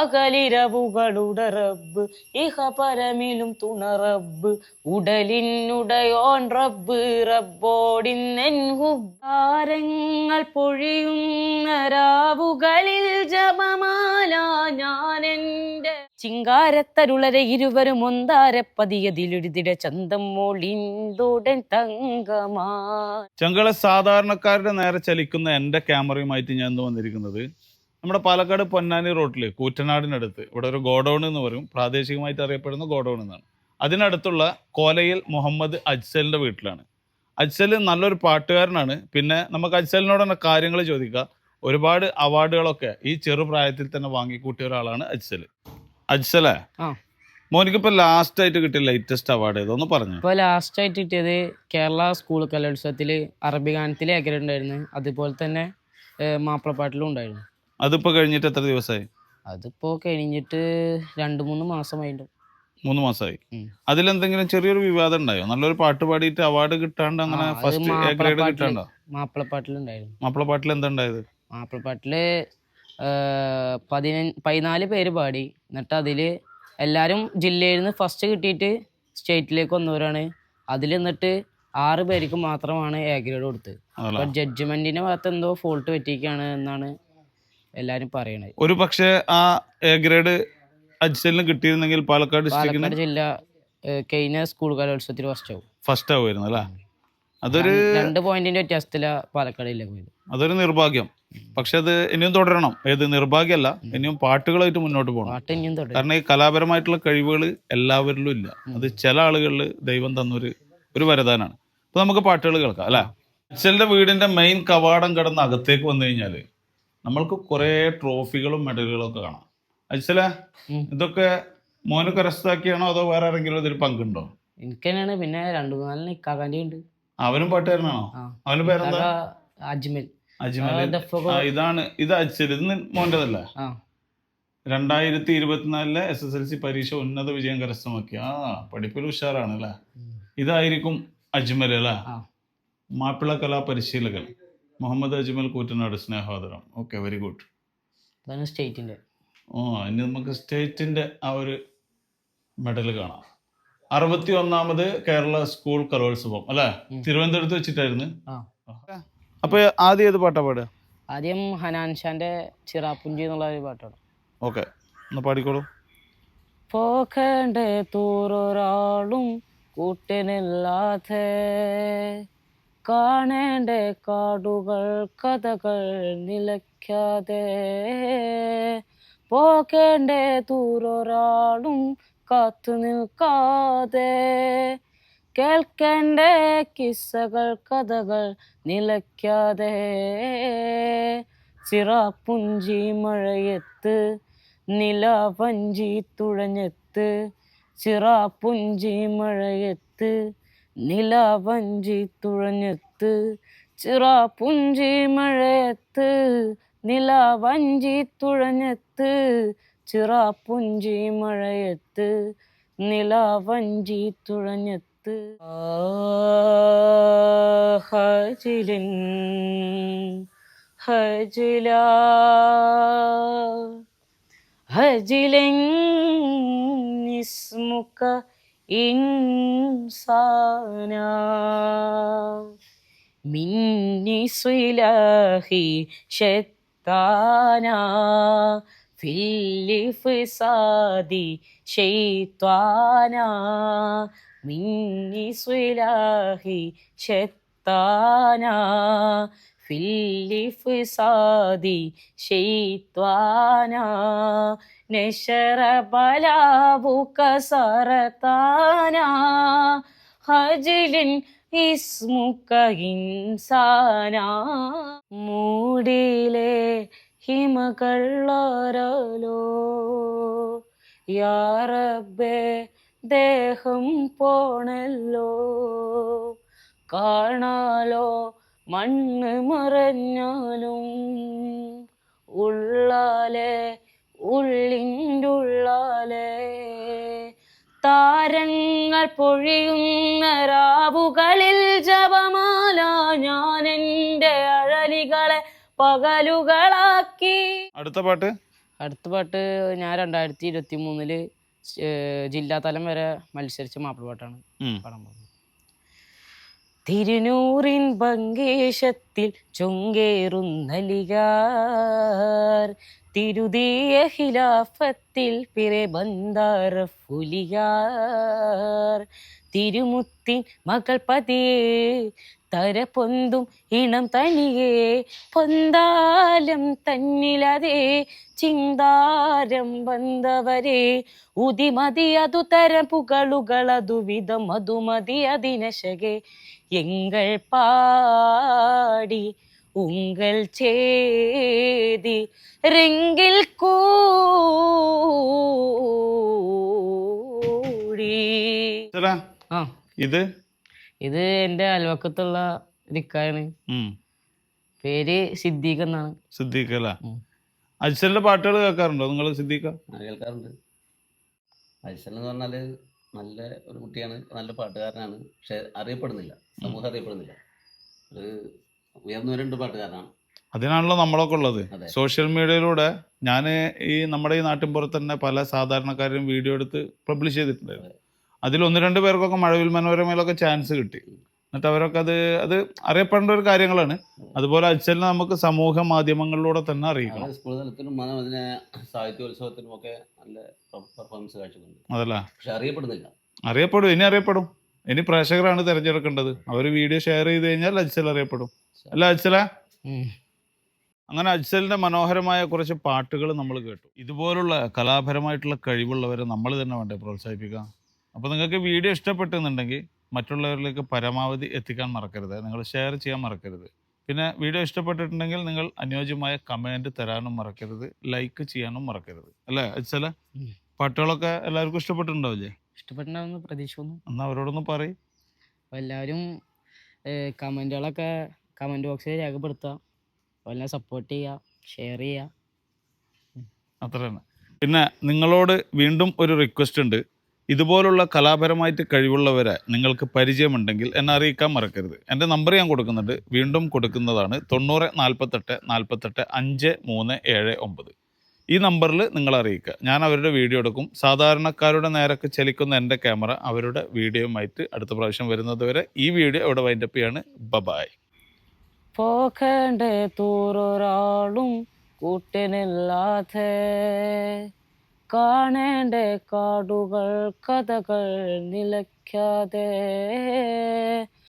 പകലിരവുകളുടെ റബ്ബ് ഇഹ പരമിലും തുണ റബ്ബ് ഉടലിനുടയോൻ റബ്ബ്. റബ്ബോടിന്നെൻ ഹുബാരങ്ങൾ പൊഴിയുന്ന രാവുകളിൽ ജപമാല ഞാൻ എന്റെ ചിങ്കാരത്തരുളരെ ഇരുവരും ഒന്താരപ്പതിയതിലെഴുതിട ചന്തം മോളിന്തോടൻ തങ്കമാ. ചങ്കളെ സാധാരണക്കാരുടെ നേരെ ചലിക്കുന്ന എന്റെ ക്യാമറയുമായിട്ട് ഞാൻ വന്നിരിക്കുന്നത് നമ്മുടെ പാലക്കാട് പൊന്നാനി റോട്ടിൽ കൂറ്റനാടിനടുത്ത് ഇവിടെ ഒരു ഗോഡൗൺ എന്ന് പറയും. പ്രാദേശികമായിട്ട് അറിയപ്പെടുന്ന ഗോഡൗൺ എന്നാണ്. അതിനടുത്തുള്ള കോലയിൽ മുഹമ്മദ് അജ്സലിന്റെ വീട്ടിലാണ്. അജ്സൽ നല്ലൊരു പാട്ടുകാരനാണ്. പിന്നെ നമുക്ക് അജ്സലിനോട് തന്നെ കാര്യങ്ങൾ ചോദിക്കുക ഒരുപാട് അവാർഡുകളൊക്കെ ഈ ചെറുപ്രായത്തിൽ തന്നെ വാങ്ങിക്കൂട്ടിയ ഒരാളാണ് അജ്സൽ അജ്സലേ മോനിക്ക് ലാസ്റ്റ് ആയിട്ട് കിട്ടിയ ലേറ്റസ്റ്റ് അവാർഡ് ഏതൊന്ന് പറഞ്ഞു. ഇപ്പൊ ലാസ്റ്റ് ആയിട്ട് കിട്ടിയത് കേരള സ്കൂൾ കലോത്സവത്തിൽ അറബി ഗാനത്തിലെ ഉണ്ടായിരുന്നു അതുപോലെ തന്നെ മാപ്പിളപ്പാട്ടിലും ഉണ്ടായിരുന്നു. അതിപ്പോൾ കഴിഞ്ഞിട്ട് എത്ര ദിവസമായി അതിപ്പോ കഴിഞ്ഞിട്ട് രണ്ട് മൂന്ന് മാസമായി മൂന്ന് മാസമായി. അതിലെന്തെങ്കിലും ചെറിയൊരു വിവാദം ഉണ്ടായോ? നല്ലൊരു പാട്ട് പാടിയിട്ട് അവാർഡ് കിട്ടാണ്ട് അങ്ങനെ ഫസ്റ്റ് എ ഗ്രേഡ് മാപ്പിളപ്പാട്ടിൽ കിട്ടാണ്ടോ? മാപ്പിളപ്പാട്ടിലുണ്ടായിരുന്നു. മാപ്പിള പാട്ടിൽ എന്താ ഉണ്ടായത്? മാപ്പിളപ്പാട്ടിൽ പതിനഞ്ച് പതിനാല് പേര് പാടി. എന്നിട്ട് അതിൽ എല്ലാരും ജില്ലയിൽ നിന്ന് ഫസ്റ്റ് കിട്ടിയിട്ട് സ്റ്റേറ്റിലേക്ക് വന്നവരാണ്. അതിൽ എന്നിട്ട് ആറ് പേർക്ക് മാത്രമാണ് എ ഗ്രേഡ് കൊടുത്തത്. ജഡ്ജ്മെന്റിന്റെ ഭാഗത്ത് എന്തോ ഫോൾട്ട് പറ്റിയിരിക്കുകയാണ് എന്നാണ് എല്ലാരും പറയണത് ഒരു പക്ഷേ ആ എ ഗ്രേഡ് അജ്സലിന് കിട്ടിയിരുന്നെങ്കിൽ പാലക്കാട് ഡിസ്ട്രിക്റ്റിന് പാലക്കാട് ജില്ല ഏഹ്, കഴിഞ്ഞ സ്കൂൾ കലോത്സവത്തിൽ ഫസ്റ്റ് ആവും. ഫസ്റ്റ് ആവുമായിരുന്നു അല്ലേ? അതൊരു രണ്ട് പോയിന്റിന്റെ വ്യത്യാസത്തിലാ പാലക്കാട് ജില്ല പോയത്. അതൊരു നിർഭാഗ്യം. പക്ഷെ അത് ഇനിയും തുടരണം. ഏത് നിർഭാഗ്യമല്ല ഇനിയും പാട്ടുകളായിട്ട് മുന്നോട്ട് പോകണം. പാട്ട് ഇനിയും തുടരും. കാരണം ഈ കലാപരമായിട്ടുള്ള കഴിവുകൾ എല്ലാവരിലും ഇല്ല. അത് ചില ആളുകളിൽ ദൈവം തന്നൊരു ഒരു വരദാനാണ്. അപ്പൊ നമുക്ക് പാട്ടുകൾ കേൾക്കാം അല്ലെ? അച്ഛന്റെ വീടിന്റെ മെയിൻ കവാടം കടന്ന് അകത്തേക്ക് വന്നു കഴിഞ്ഞാൽ നമ്മൾക്ക് കുറേ ട്രോഫികളും മെഡലുകളും ഒക്കെ കാണാം. അച്ഛല ഇതൊക്കെ മോന് കരസ്ഥാക്കിയാണോ അതോ വേറെ ആരെങ്കിലും ഇതിൽ പങ്കുണ്ടോ? എനിക്ക് തന്നെയാണ് പിന്നെ രണ്ടു മൂന്നാലിന് ഇക്കാക്കാന്റെ ഉണ്ട്. അവനും പാട്ടുകാരനാണോ? അവന്റെ അവന് പേരെന്താ? അജ്മൽ. അജ്മൽ. ഇതാണ് ഇത് അച്ഛൽ ഇത് മോന്റെതല്ല? രണ്ടായിരത്തി ഇരുപത്തിനാലിലെ എസ് എസ് എൽ സി പരീക്ഷ ഉന്നത വിജയം കരസ്ഥമാക്കി. ആ പഠിപ്പിൽ ഉഷാറാണ് അല്ലേ? ഇതായിരിക്കും അജ്മൽ അല്ലേ? മാപ്പിള കലാ പരിശീലകൻ മുഹമ്മദ് അജ്മൽ കൂറ്റനാട് സ്നേഹോദരം. ഓക്കെ വെരി ഗുഡ് ഇതാണ് സ്റ്റേറ്റിന്റെ. ഓ ഇനി നമുക്ക് സ്റ്റേറ്റിന്റെ ആ ഒരു മെഡൽ കാണാം. അറുപത്തി ഒന്നാമത് കേരള സ്കൂൾ കലോത്സവം അല്ലേ? തിരുവനന്തപുരത്ത് വെച്ചിട്ടായിരുന്നു? അപ്പൊ ആദ്യം ഏത് പാട്ടാ പാടുക? ആദ്യം ഹനാൻ ഷാന്റെ ചിറാപ്പുഞ്ചി എന്നുള്ള ഒരു പാട്ടാണ്. ഓക്കെ ഒന്ന് പാടിക്കോളൂ. പോകേണ്ട തൂറൊരാളും കൂട്ടിനില്ലാതെ കാണേണ്ട? കാടുകൾ കഥകൾ നിലയ്ക്കാതെ. പോകേണ്ട? ദൂരൊരാളും കാത്തു നിൽക്കാതെ. കേൾക്കേണ്ട? കിസ്സകൾ കഥകൾ നിലയ്ക്കാതെ. ചിറാപ്പുഞ്ചി മഴയത്ത് നിലവഞ്ചി തുഴഞ്ഞെത്ത് ചിറാപ്പുഞ്ചി മഴയത്ത് നിലവഞ്ചി തുഴഞ്ഞെത്ത് ചിറാപ്പുഞ്ചി മഴയത്ത്. നിലവഞ്ചി തുഴഞ്ഞെത്ത് ചിറാപ്പുഞ്ചി മഴയത്ത്. നിലവഞ്ചി തുഴഞ്ഞെത്ത്. ഹജിലിൻ ഹജില. ഹജിലൻ ഇസ്മുക ഇൻസാന. മിന്നി സുലഹി ഷെത്താന ഫില്ലിഫ്സാദി ഷെയ്ത്വാന മിന്നി സുലഹി ഫില്ലിഫ്സാദി ഷെയ്ത്വാന നശറ ബലാബുക സറത്താന ഹജിലിൻ ഇസ്മുക ഇൻസാന മൂടിയിലെ ഹിമകള്ളാരലോ. യാറബേ ദേഹം പോണല്ലോ. കാണാലോ മണ്ണ് മറഞ്ഞാലും ഉള്ളാലെ ഉള്ളിന്റുള്ളാലെ. താരങ്ങൾ പൊഴിയുന്ന രാവുകളിൽ ജപമാല ഞാൻ എന്റെ അഴലികളെ പകലുകളാക്കി. അടുത്ത പാട്ട്? അടുത്ത പാട്ട് ഞാൻ രണ്ടായിരത്തി ഇരുപത്തി മൂന്നിൽ ജില്ലാതലം വരെ മത്സരിച്ച മാപ്പിളപ്പാട്ടാണ് പാട്ടാണ് പാടാൻ പോകുന്നത്. തിരുനൂറിൻ ബങ്കേശത്തിൽ ചൊങ്കേറുന്നലികാർ തിരുതീയ ഖിലാഫത്തിൽ പിറെ ബന്ധാറഫുലിയാർ തിരുമുത്തിൻ മകൾ പതിയെ തര പൊന്തും ഇണം തനിയേ. പൊന്താലം തന്നിലതേ ചിന്താരം വന്നവരെ. ഉതിമതി അതു തര പുകളുകളതു വിധം അതുമതി അതിനശകെ. എങ്കൾ പാടി ഉങ്കൾ ചേതി ரெங்கில் കൂടി ചേട്ടാ ആ ഇത് ഇത് എൻ്റെ അയൽവക്കത്തുള്ള ദിക്കാണ് ഉം. പേര് സിദ്ദീഖ് എന്നാണ് സിദ്ദീഖ് അല്ലേ ഉം. അജ്സലിന്റെ പാട്ടുകൾ കേൾക്കാറുണ്ടോ നിങ്ങൾ സിദ്ദീഖ ആ, കേൾക്കാറുണ്ട് അയ്സൽ എന്ന് പറഞ്ഞാൽ നല്ല ഒരു കുട്ടിയാണ് നല്ല പാട്ടുകാരനാണ് പക്ഷെ അറിയപ്പെടുന്നില്ല സമൂഹം അറിയപ്പെടുന്നില്ല ഒരു ഉയർന്നു വരേണ്ട പാട്ടുകാരനാണ്. അതിനാണല്ലോ നമ്മളൊക്കെ ഉള്ളത്. സോഷ്യൽ മീഡിയയിലൂടെ ഞാൻ ഈ നമ്മുടെ ഈ നാട്ടിൻപുറത്ത് തന്നെ പല സാധാരണക്കാരും വീഡിയോ എടുത്ത് പബ്ലിഷ് ചെയ്തിട്ടുണ്ടായിരുന്നു. അതിൽ ഒന്ന് രണ്ട് പേർക്കൊക്കെ മഴവിൽ മനോരമയിലൊക്കെ ചാൻസ് കിട്ടി. എന്നിട്ട് അവരൊക്കെ അത് അത് അറിയപ്പെടേണ്ട ഒരു കാര്യങ്ങളാണ്. അതുപോലെ അച്ഛനെ നമുക്ക് സമൂഹ മാധ്യമങ്ങളിലൂടെ തന്നെ അറിയിക്കണം. സ്കൂൾ തലത്തിലും അതിനെ സാഹിത്യോത്സവത്തിനും ഒക്കെ നല്ല പെർഫോമൻസ് കാഴ്ചക്കുന്നുണ്ട് അതല്ല. പക്ഷെ അറിയപ്പെടുന്നില്ല. അറിയപ്പെടും. ഇനി അറിയപ്പെടും. ഇനി പ്രേക്ഷകരാണ് തിരഞ്ഞെടുക്കേണ്ടത്. അവർ വീഡിയോ ഷെയർ ചെയ്ത് കഴിഞ്ഞാൽ അജ്സൽ അറിയപ്പെടും. അല്ല അജ്സല? അങ്ങനെ അജ്സലിന്റെ മനോഹരമായ കുറച്ച് പാട്ടുകൾ നമ്മൾ കേട്ടു. ഇതുപോലുള്ള കലാപരമായിട്ടുള്ള കഴിവുള്ളവരെ നമ്മൾ തന്നെ വേണ്ടേ പ്രോത്സാഹിപ്പിക്കാം അപ്പോൾ നിങ്ങൾക്ക് വീഡിയോ ഇഷ്ടപ്പെട്ടെന്നുണ്ടെങ്കിൽ മറ്റുള്ളവരിലേക്ക് പരമാവധി എത്തിക്കാൻ മറക്കരുത്. നിങ്ങൾ ഷെയർ ചെയ്യാൻ മറക്കരുത്. പിന്നെ വീഡിയോ ഇഷ്ടപ്പെട്ടിട്ടുണ്ടെങ്കിൽ നിങ്ങൾ അനുയോജ്യമായ കമന്റ് തരാനും മറക്കരുത്. ലൈക്ക് ചെയ്യാനും മറക്കരുത്. അല്ലേ അജ്സല? പാട്ടുകളൊക്കെ എല്ലാവർക്കും ഇഷ്ടപ്പെട്ടിട്ടുണ്ടാവില്ലേ? ഇഷ്ടപ്പെട്ടുണ്ടാവുമെന്ന് പ്രതീക്ഷിക്കുന്നു. എന്നാ അവരോടൊന്ന് പറയും. അപ്പോൾ എല്ലാവരും കമന്റുകളൊക്കെ കമന്റ് ബോക്സിൽ രേഖപ്പെടുത്തുക. എല്ലാം സപ്പോർട്ട് ചെയ്യുക ഷെയർ ചെയ്യുക. അത്ര തന്നെ. പിന്നെ നിങ്ങളോട് വീണ്ടും ഒരു റിക്വസ്റ്റ് ഉണ്ട്. ഇതുപോലുള്ള കലാപരമായിട്ട് കഴിവുള്ളവരെ നിങ്ങൾക്ക് പരിചയമുണ്ടെങ്കിൽ എന്നെ അറിയിക്കാൻ മറക്കരുത്. എന്റെ നമ്പർ ഞാൻ കൊടുക്കുന്നുണ്ട്. വീണ്ടും കൊടുക്കുന്നതാണ് തൊണ്ണൂറ് നാൽപ്പത്തെട്ട് നാൽപ്പത്തെട്ട് അഞ്ച് മൂന്ന് ഏഴ് ഒമ്പത്. ഈ നമ്പറിൽ നിങ്ങൾ അറിയിക്കുക. ഞാൻ അവരുടെ വീഡിയോ എടുക്കും. സാധാരണക്കാരുടെ നേരൊക്കെ ചലിക്കുന്ന എന്റെ ക്യാമറ അവരുടെ വീഡിയോയുമായിട്ട് അടുത്ത പ്രാവശ്യം വരുന്നത് വരെ ഈ വീഡിയോ ഇവിടെ വൈൻഡപ്പ് ചെയ്യാണ്. ബബായ് പോകേണ്ട തൂറൊരാളും കൂട്ടിനില്ലാതെ. കാണേണ്ട കാടുകൾ കഥകൾ നിലയ്ക്കാതെ.